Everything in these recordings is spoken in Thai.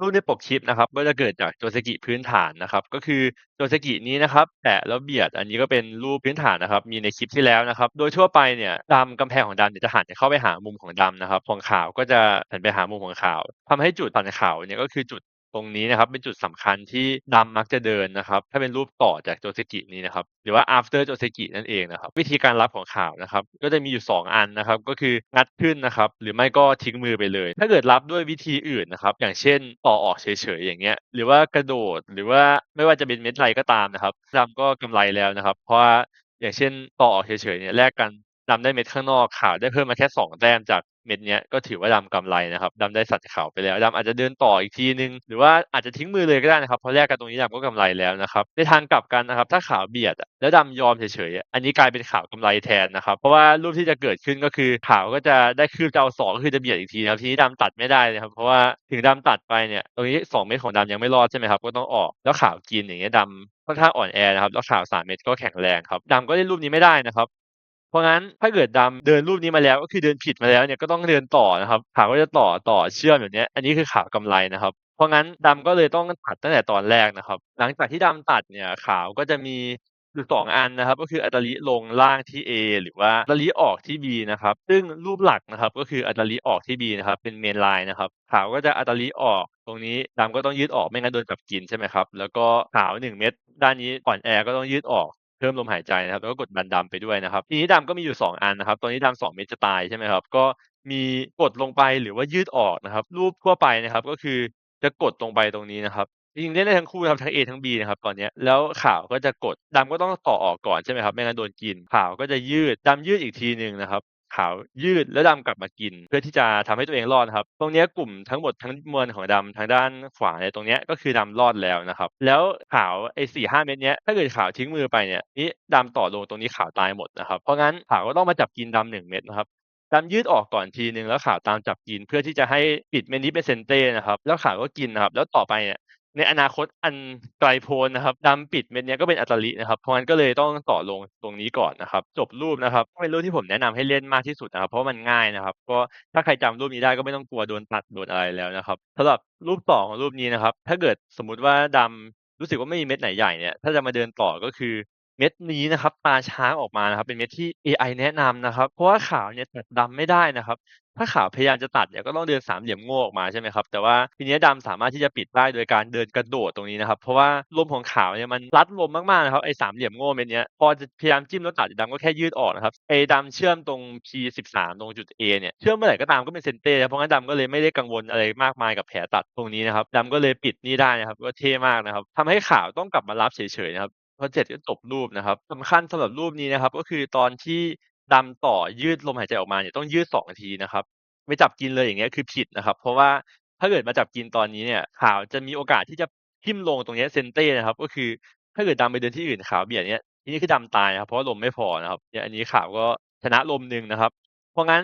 รูปในปกชิปนะครับก็จะเกิดจากโจเซกิพื้นฐานนะครับ ก็คือโจเซกินี้นะครับแตะแล้วเบียดอันนี้ก็เป็นรูปพื้นฐานนะครับ มีในคลิปที่แล้วนะครับ โดยทั่วไปเนี่ยดำกำแพงของดำเนี่ยจะหันเข้าไปหามุมของดำนะครับของขาวก็จะหันไปหามุมของขาวทำให้จุดตอนขาวเนี่ยก็คือจุด ตรงนี้นะครับเป็นจุดสำคัญที่ดำมักจะเดินนะครับ ถ้าเป็นรูปต่อจากโจเซกินี้นะครับ หรือว่า after โจเซกินั่นเองนะครับ วิธีการรับของข่าวนะครับ ก็จะมีอยู่ 2 อันนะครับ ก็คืองัดขึ้นนะครับ หรือไม่ก็ทิ้งมือไปเลย ถ้าเกิดรับด้วยวิธีอื่นนะครับ อย่างเช่นต่อออกเฉยๆอย่างเงี้ย หรือว่ากระโดด หรือว่าไม่ว่าจะเป็นเม็ดไรก็ตามนะครับดำก็กำไรแล้วนะครับ เพราะว่าอย่างเช่นต่อออกเฉยๆเนี่ยแลกกันดำได้เม็ดข้างนอกข่าวได้เพิ่มมาแค่2แต้มจาก เม็ดเนี้ยก็ถือว่าดำกำไรนะครับดำได้สัตว์ขาวไปแล้วดำอาจจะเดินต่ออีกทีหนึ่งหรือว่าอาจจะทิ้งมือเลยก็ได้นะครับเพราะแลกกันตรงนี้ดำก็กำไรแล้วนะครับในทางกลับกันนะครับถ้าขาวเบียดแล้วดำยอมเฉยๆอันนี้กลายเป็นขาวกำไรแทนนะครับเพราะว่ารูปที่จะเกิดขึ้นก็คือขาวก็จะได้คืบจะเอาสองคือจะเบียดอีกทีนะครับทีนี้ดำตัดไม่ได้นะครับเพราะว่าถึงดำตัดไปเนี่ยตรงนี้สองเม็ดของดำยังไม่รอดใช่ไหมครับก็ต้องออกแล้วขาวกินอย่างเงี้ยดำค่อนข้างอ่อนแอนะครับแล้วขาวสามเม็ดก็แข็งแรงครับดำก็เล่นรูปนี้ไม่ได้นะครับ เพราะงั้นถ้าเกิดดำเดินรูปนี้มาแล้ว ก็คือเดินผิดมาแล้วเนี่ยก็ต้องเดินต่อนะครับขาวก็จะต่อต่อเชื่อมแบบเนี้ยอันนี้คือขาวกำไรนะครับเพราะงั้นดำก็เลยต้องตัดตั้งแต่ตอนแรกนะครับ หลังจากที่ดำตัดเนี่ยขาวก็จะมีอยู่สองอันนะครับ ก็คืออัตริลงล่างที่ A หรือว่าอัตริออกที่ B นะครับ ซึ่งรูปหลักนะครับ ก็คืออัตริออกที่ B นะครับ เป็นเมนไลน์นะครับ ขาวก็จะอัตริออกตรงนี้ดำก็ต้องยืดออกไม่งั้นโดนจับกินใช่ไหมครับ แล้วก็ขาว1เม็ดด้านนี้อ่อนแอก็ต้องยืดออก เพิ่มลมหายใจนะครับ แล้วก็กดดันดำไปด้วยนะครับ ทีนี้ดำก็มีอยู่ 2 อันนะครับ ตอนนี้ดำ2เม็ดจะตายใช่ไหมครับ ก็มีกดลงไปหรือว่ายืดออกนะครับ รูปทั่วไปนะครับ ก็คือจะกดลงไปตรงนี้นะครับ จริงๆเล่นได้ทั้งคู่นะครับทั้ง A ทั้ง B นะครับตอนเนี้ยแล้วขาวก็จะกดดำก็ต้องต่อออกก่อนใช่ไหมครับ ไม่งั้นโดนกินขาวก็จะยืดดำยืดอีกทีหนึ่งนะครับ ขาวยืดแล้วดำกลับมากิน เพื่อที่จะทำให้ตัวเองรอดครับ ตรงนี้กลุ่มทั้งหมดทั้งมวลของดำทางด้านขวาเนี่ยตรงนี้ก็คือดำรอดแล้วนะครับ แล้วขาวไอ้สี่ห้าเม็ดเนี้ยถ้าเกิดขาวทิ้งมือไปเนี่ยนี่ดำต่อลงตรงนี้ขาวตายหมดนะครับ เพราะงั้นขาวก็ต้องมาจับกินดำหนึ่งเม็ดนะครับดำยืดออกก่อนทีหนึ่งแล้วขาวตามจับกินเพื่อที่จะให้ปิดเม็ดนี้เป็นเซนเต้นะครับ แล้วขาวก็กินนะครับ แล้วต่อไปเนี่ย ในอนาคตอันไกลโพ้นนะครับดำปิดเม็ดเนี้ยก็เป็นอัตลินะครับ เพราะงั้นก็เลยต้องต่อลงตรงนี้ก่อนนะครับ จบรูปนะครับเป็นรูปที่ผมแนะนำให้เล่นมากที่สุดนะครับ เพราะมันง่ายนะครับ ก็ถ้าใครจำรูปนี้ได้ก็ไม่ต้องกลัวโดนตัดโดนอะไรแล้วนะครับสำหรับรูปต่อของรูปนี้นะครับ ถ้าเกิดสมมุติว่าดำรู้สึกว่าไม่มีเม็ดไหนใหญ่เนี่ยถ้าจะมาเดินต่อก็คือ เม็ดนี้นะครับตาช้างออกมานะครับ เป็นเม็ดที่เอไอแนะนำนะครับ เพราะว่าขาวเนี่ยตัดดำไม่ได้นะครับ ถ้าขาวพยายามจะตัดเนี่ยก็ต้องเดินสามเหลี่ยมโง่ออกมาใช่ไหมครับ แต่ว่าทีนี้ดำสามารถที่จะปิดได้โดยการเดินกระโดดตรงนี้นะครับ เพราะว่าลมของขาวเนี่ยมันรัดลมมากๆนะครับไอ้สามเหลี่ยมโง่เม็ดเนี้ยพอจะพยายามจิ้มแล้วตัดดำก็แค่ยืดออกนะครับไอ้ดำเชื่อมตรง P13 ตรงจุด A เนี่ยเชื่อมเมื่อไหร่ก็ตามก็เป็นเซนเต้เพราะงั้นดำก็เลยไม่ได้กังวลอะไรมากมายกับแผลตัดตรงนี้นะครับดำก็เลยปิดนี่ได้นะครับก็เท่มากนะครับทำให้ขาวต้องกลับมารับเฉยๆนะครับ พอเสร็จก็จบรูปนะครับ สำคัญสำหรับรูปนี้นะครับ ก็คือตอนที่ดำต่อยืดลมหายใจออกมาเนี่ยต้องยืด 2 นาทีนะครับไม่จับกินเลยอย่างเงี้ยคือผิดนะครับ เพราะว่าถ้าเกิดมาจับกินตอนนี้เนี่ย ขาวจะมีโอกาสที่จะทิ่มลงตรงเนี้ยเซนเต้นะครับ ก็คือถ้าเกิดดำไปเดินที่อื่นขาวเบียดเนี้ย ทีนี้คือดำตายนะครับ เพราะว่าลมไม่พอนะครับ เนี่ยอันนี้ขาวก็ชนะลมหนึ่งนะครับ เพราะงั้น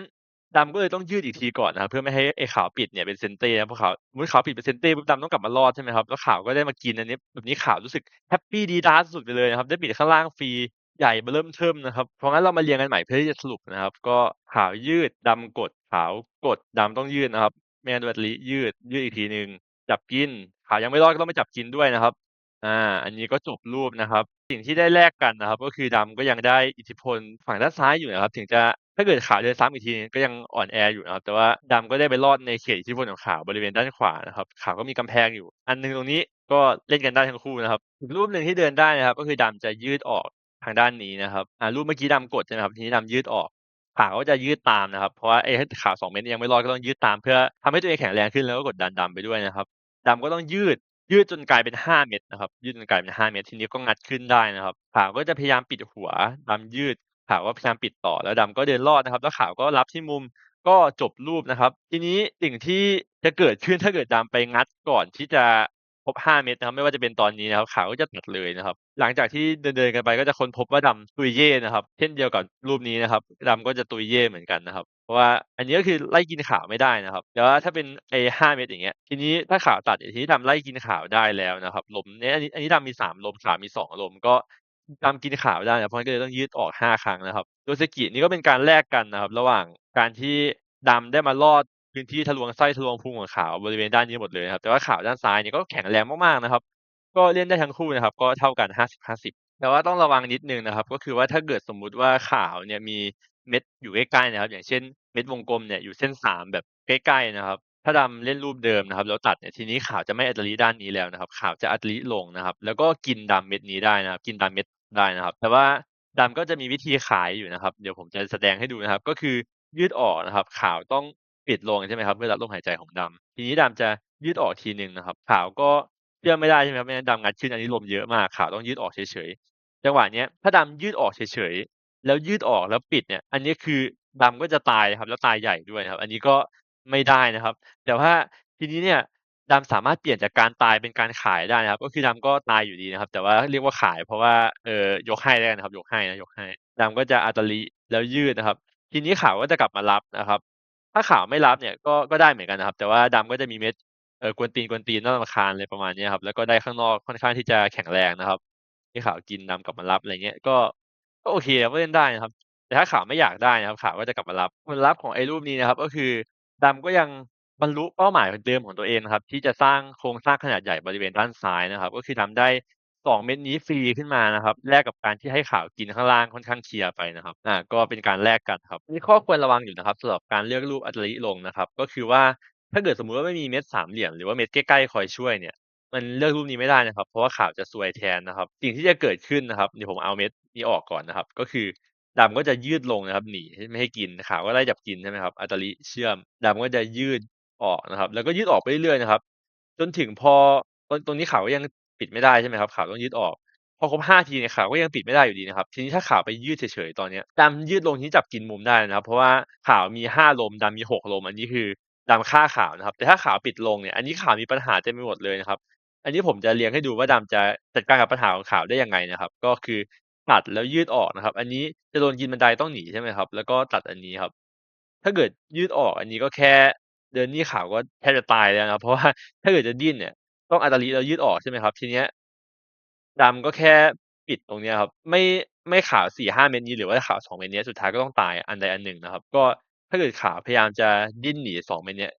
ดำก็เลยต้องยืดอีกทีก่อนนะครับ เพื่อไม่ให้ไอ้ขาวปิดเนี่ยเป็นเซนเต้นะเพราะขาวสมมุติขาวปิดเป็นเซนเต้ปุ๊บดำต้องกลับมารอดใช่ไหมครับ แล้วขาวก็ได้มากินอันนี้ แบบนี้ขาวรู้สึกแฮปปี้ดีดาสุดไปเลยนะครับ ได้ปิดข้างล่างฟรีใหญ่เบ้อเริ่มเทิมนะครับ เพราะงั้นเรามาเรียงกันใหม่เพื่อที่จะสรุปนะครับ ก็ขาวยืดดำกดขาวกดดำต้องยืดนะครับไม่งั้นโดนอัตริยืด ยืดอีกทีหนึ่งจับกินขาวยังไม่รอดก็ต้องไปจับกินด้วยนะครับอาอันนี้ก็จบรูปนะครับ สิ่งที่ได้แลกกันนะครับ ก็คือดำก็ยังได้อิทธิพลฝั่งด้านซ้ายอยู่นะครับ ถึงจะ ถ้าเกิดขาวเดินซ้ำอีกทีก็ยังอ่อนแออยู่นะครับ แต่ว่าดำก็ได้ไปรอดในเขตอิทธิพลของขาวบริเวณด้านขวานะครับ ขาวก็มีกำแพงอยู่ อันหนึ่งตรงนี้ก็เล่นกันได้ทั้งคู่นะครับอีกรูปหนึ่งที่เดินได้นะครับ ก็คือดำจะยืดออกทางด้านนี้นะครับอ่ารูปเมื่อกี้ดำกดใช่ไหมครับทีนี้ดำยืดออกขาวก็จะยืดตามนะครับ เพราะว่าไอ้ขาว2เม็ดยังไม่รอดก็ต้องยืดตาม เพื่อทำให้ตัวเองแข็งแรงขึ้นแล้วก็กดดันดำไปด้วยนะครับดำก็ต้องยืดยืดจนกลายเป็น 5 เม็ดนะครับยืดจนกลายเป็น 5 เม็ดทีนี้ก็งัดขึ้นได้นะครับขาวก็จะพยายามปิดหัวดำยืด ขาวก็พยายามปิดต่อแล้วดำก็เดินรอดนะครับ แล้วขาวก็รับที่มุมก็จบรูปนะครับ ทีนี้สิ่งที่จะเกิดขึ้นถ้าเกิดดำไปงัดก่อนที่จะครบ5เม็ดนะครับ ไม่ว่าจะเป็นตอนนี้นะครับขาวก็จะตัดเลยนะครับ หลังจากที่เดินๆกันไปก็จะค้นพบว่าดำตุยเย่นะครับ เช่นเดียวกับรูปนี้นะครับดำก็จะตุยเย่เหมือนกันนะครับเพราะว่าอันนี้ก็คือไล่กินขาวไม่ได้นะครับแต่ว่าถ้าเป็นไอ้5เม็ดอย่างเงี้ยทีนี้ถ้าขาวตัดทีนี้ดำไล่กินขาวได้แล้วนะครับลมเนี้ยอันนี้อันนี้ดำมี3ลมขาวมี2ลมก็ ดำกินขาวได้นะเพราะงั้นก็เลยต้องยืดออก5ครั้งนะครับ โดเซกินี่ก็เป็นการแลกกันนะครับ ระหว่างการที่ดำได้มารอดพื้นที่ทะลวงไส้ทะลวงพุงของขาวบริเวณด้านนี้หมดเลยครับ แต่ว่าขาวด้านซ้ายเนี่ยก็แข็งแรงมากๆนะครับ ก็เล่นได้ทั้งคู่นะครับ ก็เท่ากัน50-50แต่ว่าต้องระวังนิดนึงนะครับ ก็คือว่าถ้าเกิดสมมุติว่าขาวเนี่ยมีเม็ดอยู่ใกล้ๆนะครับ อย่างเช่นเม็ดวงกลมเนี่ยอยู่เส้น3แบบใกล้ๆนะครับ ถ้าดำเล่นรูปเดิมนะครับ แล้วตัดเนี่ยทีนี้ขาวจะไม่อัตลิด้านนี้แล้วนะครับ ขาวจะอัตลิลงนะครับ แล้วก็กินดำเม็ดนี้ได้นะครับ กินดำเม็ด ได้นะครับ แต่ว่าดำก็จะมีวิธีขายอยู่นะครับ เดี๋ยวผมจะแสดงให้ดูนะครับ ก็คือยืดออกนะครับ ขาวต้องปิดลงใช่ไหมครับเพื่อรับลมหายใจของดำทีนี้ดำจะยืดออกทีหนึ่งนะครับ ขาวก็เชื่อมไม่ได้ใช่ไหมครับไม่งั้นดำงัดขึ้นอันนี้ลมเยอะมากขาวต้องยืดออกเฉยๆจังหวะเนี้ยถ้าดำยืดออกเฉยๆแล้วยืดออกแล้วปิดเนี่ย อันนี้คือดำก็จะตายครับ แล้วตายใหญ่ด้วยนะครับ อันนี้ก็ไม่ได้นะครับ แต่ว่าทีนี้เนี่ย ดำสามารถเปลี่ยนจากการตายเป็นการขายได้นะครับ ก็คือดำก็ตายอยู่ดีนะครับ แต่ว่าเรียกว่าขายเพราะว่าเอ่อยกให้แล้กันนะครับ ยกให้นะยกให้ดำก็จะอัตลิแล้วยืดนะครับ ทีนี้ขาวก็จะกลับมารับนะครับ ถ้าขาวไม่รับเนี่ยก็ก็ได้เหมือนกันนะครับ แต่ว่าดำก็จะมีเม็ดเออกวนตีนๆน่ารำคาญอะไรประมาณนี้ครับ แล้วก็ได้ข้างนอกค่อนข้างที่จะแข็งแรงนะครับที่ขาวกินดำกลับมารับอะไรเงี้ยก็ก็โอเคครับก็เล่นได้นะครับ แต่ถ้าขาวไม่อยากได้นะครับขาวก็จะกลับมารับผลลัพธ์ของไอ้รูปนี้นะครับ ก็คือดำก็ยัง บรรลุเป้าหมายเดิมของตัวเองนะครับ ที่จะสร้างโครงสร้างขนาดใหญ่บริเวณด้านซ้ายนะครับ ก็คือดำได้2เม็ดนี้ฟรีขึ้นมานะครับแลกกับการที่ให้ข่าวกินข้างล่างค่อนข้างเคลียร์ไปนะครับอ่าก็เป็นการแลกกันครับมีข้อควรระวังอยู่นะครับสำหรับการเลือกรูปอัตลิลงนะครับ ก็คือว่าถ้าเกิดสมมุติว่าไม่มีเม็ดสามเหลี่ยมหรือว่าเม็ดใกล้ๆคอยช่วยเนี่ย มันเลือกรูปนี้ไม่ได้นะครับ เพราะว่าข่าวจะซวยแทนนะครับ สิ่งที่จะเกิดขึ้นนะครับเดี๋ยวผมเอาเม็ดนี้ออกก่อนนะครับ ก็คือดำก็จะยืดลงนะครับ หนีไม่ให้กินขาวก็ไล่จับกินใช่ไหมครับอัตลิเชื่อมดำก็จะยืด ออกนะครับ แล้วก็ยืดออกไปเรื่อย ๆ นะครับ จนถึงพอ ตรง ตรงนี้ขาวก็ยังปิดไม่ได้ ใช่ไหมครับ ขาวต้องยืดออก พอครบ 5 ทีเนี่ยขาวก็ยังปิดไม่ได้อยู่ดีนะครับ ทีนี้ถ้าขาวไปยืดเฉย ๆ ตอนเนี้ย ดำยืดลง ทีนี้จับกินมุมได้นะครับ เพราะว่าขาวมี 5 ลม ดำมี 6 ลม อันนี้คือดำฆ่าขาวนะครับ แต่ถ้าขาวปิดลงเนี่ย อันนี้ขาวมีปัญหาเต็มไปหมดเลยนะครับ อันนี้ผมจะเรียงให้ดูว่า ดำจะจัดการกับปัญหาของขาวได้ยังไงนะครับ ก็คือตัดแล้วยืดออกนะครับ อันนี้จะโดนกินบันไดต้องหนี ใช่ไหมครับ แล้วก็ตัดอันนี้ครับ ถ้าเกิดยืดออกอันนี้ก็แค่ เดินนี้ขาวก็แทบจะตายแล้วนะครับ เพราะว่า ถ้าเกิดจะดิ้นเนี่ย ต้องอาตาลิแล้วยืดออก ใช่ไหมครับ ทีเนี้ย ดำก็แค่ปิดตรงเนี้ยครับ ไม่ ไม่ขาว 4-5 เม็ดนี้ หรือว่าขาว 2 เม็ดเนี้ย สุดท้ายก็ต้องตายอันใดอันหนึ่งนะครับ ก็ถ้าเกิดขาวพยายามจะดิ้นหนี 2 เม็ดเนี้ย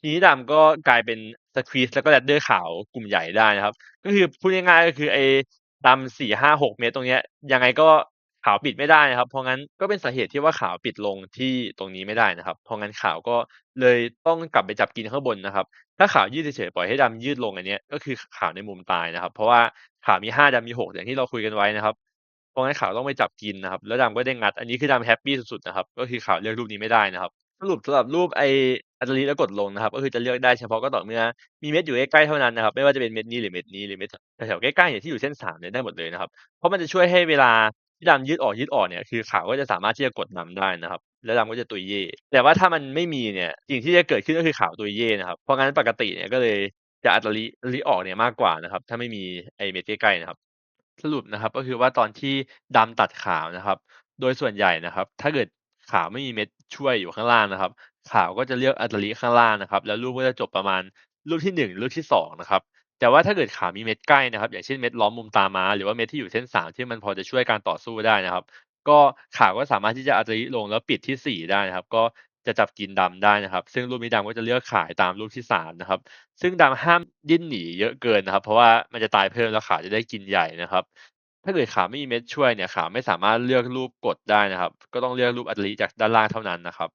ทีนี้ดำก็กลายเป็น Squeeze แล้วก็ Ladder ขาวกลุ่มใหญ่ได้นะครับ ก็คือพูดง่าย ๆ ก็คือไอ้ดำ 4-5-6 เม็ดตรงเนี้ย ยังไงก็ ขาวปิดไม่ได้นะครับ เพราะงั้นก็เป็นสาเหตุที่ว่าขาวปิดลงที่ตรงนี้ไม่ได้นะครับ เพราะงั้นขาวก็เลยต้องกลับไปจับกินข้างบนนะครับ ถ้าขาวยืดเฉยๆปล่อยให้ดำยืดลงอันเนี้ยก็คือขาวในมุมตายนะครับ เพราะว่าขาวมี5ดำมี6อย่างที่เราคุยกันไว้นะครับ เพราะงั้นขาวต้องไปจับกินนะครับ แล้วดำก็ได้งัด อันนี้คือดำแฮปปี้สุดๆนะครับ ก็คือขาวเลือกรูปนี้ไม่ได้นะครับสรุปสำหรับรูปไอ้อัตลิแล้วกดลงนะครับ ก็คือจะเลือกได้เฉพาะก็ต่อเมื่อมีเม็ดอยู่ใกล้ๆเท่านั้นนะครับ ไม่ว่าจะเป็นเม็ดนี้หรือเม็ดนี้หรือเม็ดแถวๆใกล้ๆเนี่ยที่อยู่เส้น3เนี่ยได้หมดเลยนะครับ เพราะมันจะช่วยให้เวลา ที่ดำยืดออกยืดออกเนี่ยคือขาวก็จะสามารถที่จะกดดำได้นะครับ แล้วดำก็จะตุยเย่ แต่ว่าถ้ามันไม่มีเนี่ยสิ่งที่จะเกิดขึ้นก็คือขาวตุยเย่นะครับ เพราะงั้นปกติเนี่ยก็เลยจะอัตลิลิออกเนี่ยมากกว่านะครับ ถ้าไม่มีไอเม็ดใกล้ๆนะครับ สรุปนะครับก็คือว่าตอนที่ดำตัดขาวนะครับ โดยส่วนใหญ่นะครับ ถ้าเกิดขาวไม่มีเม็ดช่วยอยู่ข้างล่างนะครับ ขาวก็จะเลือกอัตลิข้างล่างนะครับ แล้วรูปก็จะจบประมาณรูปที่ 1 รูปที่2นะครับ แต่ว่าถ้าเกิดขามีเม็ดใกล้นะครับ อย่างเช่นเม็ดล้อมมุมตาม้าหรือว่าเม็ดที่อยู่เส้น3ที่มันพอจะช่วยการต่อสู้ได้นะครับ ก็ขาก็สามารถที่จะอัตลิลงแล้วปิดที่4ได้นะครับ ก็จะจับกินดำได้นะครับ ซึ่งรูปนี้ดำก็จะเลือกขายตามรูปที่3นะครับ ซึ่งดำห้ามดิ้นหนีเยอะเกินนะครับ เพราะว่ามันจะตายเพิ่มแล้วขาจะได้กินใหญ่นะครับ ถ้าเกิดขาไม่มีเม็ดช่วยเนี่ยขาไม่สามารถเลือกรูปกดได้นะครับ ก็ต้องเลือกรูปอัตลิจากด้านล่างเท่านั้นนะครับ